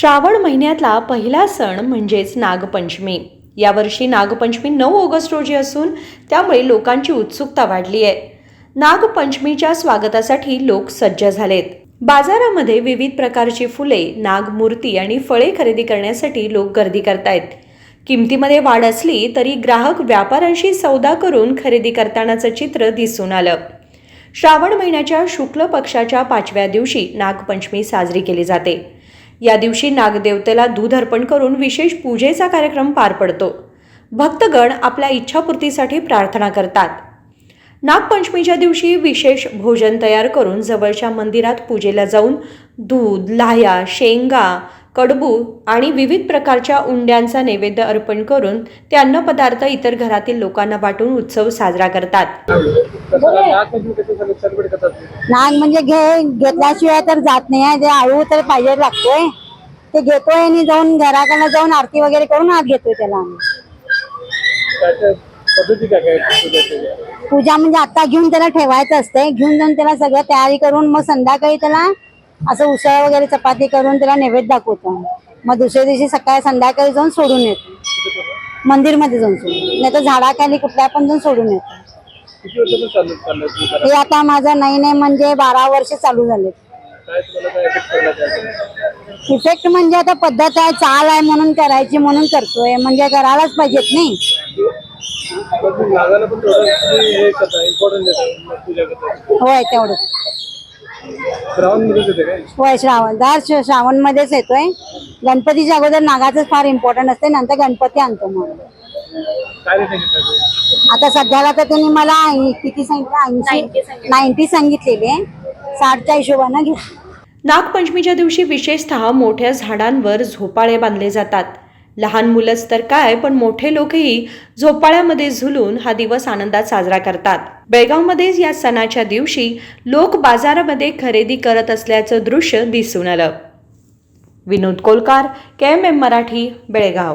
श्रावण महिन्यातला पहिला सण म्हणजेच नागपंचमी. यावर्षी नागपंचमी नऊ ऑगस्ट रोजी असून त्यामुळे लोकांची उत्सुकता वाढली आहे. नागपंचमीच्या स्वागतासाठी लोक सज्ज झालेत. बाजारामध्ये विविध प्रकारची फुले नागमूर्ती आणि फळे खरेदी करण्यासाठी लोक गर्दी करतायत. किमतीमध्ये वाढ असली तरी ग्राहक व्यापाऱ्यांशी सौदा करून खरेदी करतानाचं चित्र दिसून आलं. श्रावण महिन्याच्या शुक्ल पक्षाच्या पाचव्या दिवशी नागपंचमी साजरी केली जाते. या दिवशी नागदेवतेला दूध अर्पण करून विशेष पूजेचा कार्यक्रम पार पडतो. भक्तगण आपल्या इच्छापूर्तीसाठी प्रार्थना करतात. नागपंचमीच्या दिवशी विशेष भोजन तयार करून जवळच्या मंदिरात पूजेला जाऊन दूध लाह्या शेंगा कडबू आणि विविध प्रकारच्या उंड्यांचा नैवेद्य अर्पण करून ते अन्नपदार्थ इतर घरातील लोकांना वाटून उत्सव साजरा करतात. नाग म्हणजे घे घेतल्याशिवाय तर जात नाही आहे. जे आळू तर पाहिजे लागतोय. ते घेतोय आणि जाऊन घराकडनं जाऊन आरती वगैरे करून आत घेतोय त्याला आम्ही. पद्धती काय काय पूजेच्या? पूजा म्हणजे आता घेऊन त्याला ठेवायचं असते घेऊन जाऊन त्याला सगळं तयारी करून मग संध्याकाळी त्याला असं उसळ वगैरे चपाती करून त्याला नैवेद्य दाखवतो. मग दुसऱ्या दिवशी सकाळी संध्याकाळी जाऊन सोडून येतो. मंदिरमध्ये जाऊन सोडून नाही तर झाडाखाली कुठल्या पण जाऊन सोडून येतो. किती वर्षापासून चालू चाललंय तुम्ही करा? हे आता माझं नाही नाही म्हणजे बारा वर्ष चालू झाले काय तुम्हाला काय effect पडला त्याचा? इफेक्ट म्हणजे आता पद्धत आहे चाल आहे म्हणून करायची म्हणून करतोय. म्हणजे करायलाच पाहिजेत नाही. हे होय तेवढं होय श्रावण. दर श्र- श्रावण मध्येच येतोय. गणपतीच्या अगोदर नागाचं फार इम्पॉर्टंट असते नंतर गणपती आणतो मग. आता सध्याला तर त्यांनी मला किती सांगितलं? ऐंशी नाईन्टी सांगितलेले. साठच्या हिशोबानं घे नागपंचमीच्या दिवशी विशेषतः मोठ्या झाडांवर झोपाळे बांधले जातात. लहान मुलंच तर काय पण मोठे लोकही झोपाळ्यामध्ये झुलून हा दिवस आनंदात साजरा करतात. बेळगावमध्येच या सणाच्या दिवशी लोक बाजारामध्ये खरेदी करत असल्याचं दृश्य दिसून आलं. Vinod Kolkar K M M Marathi Belgaum.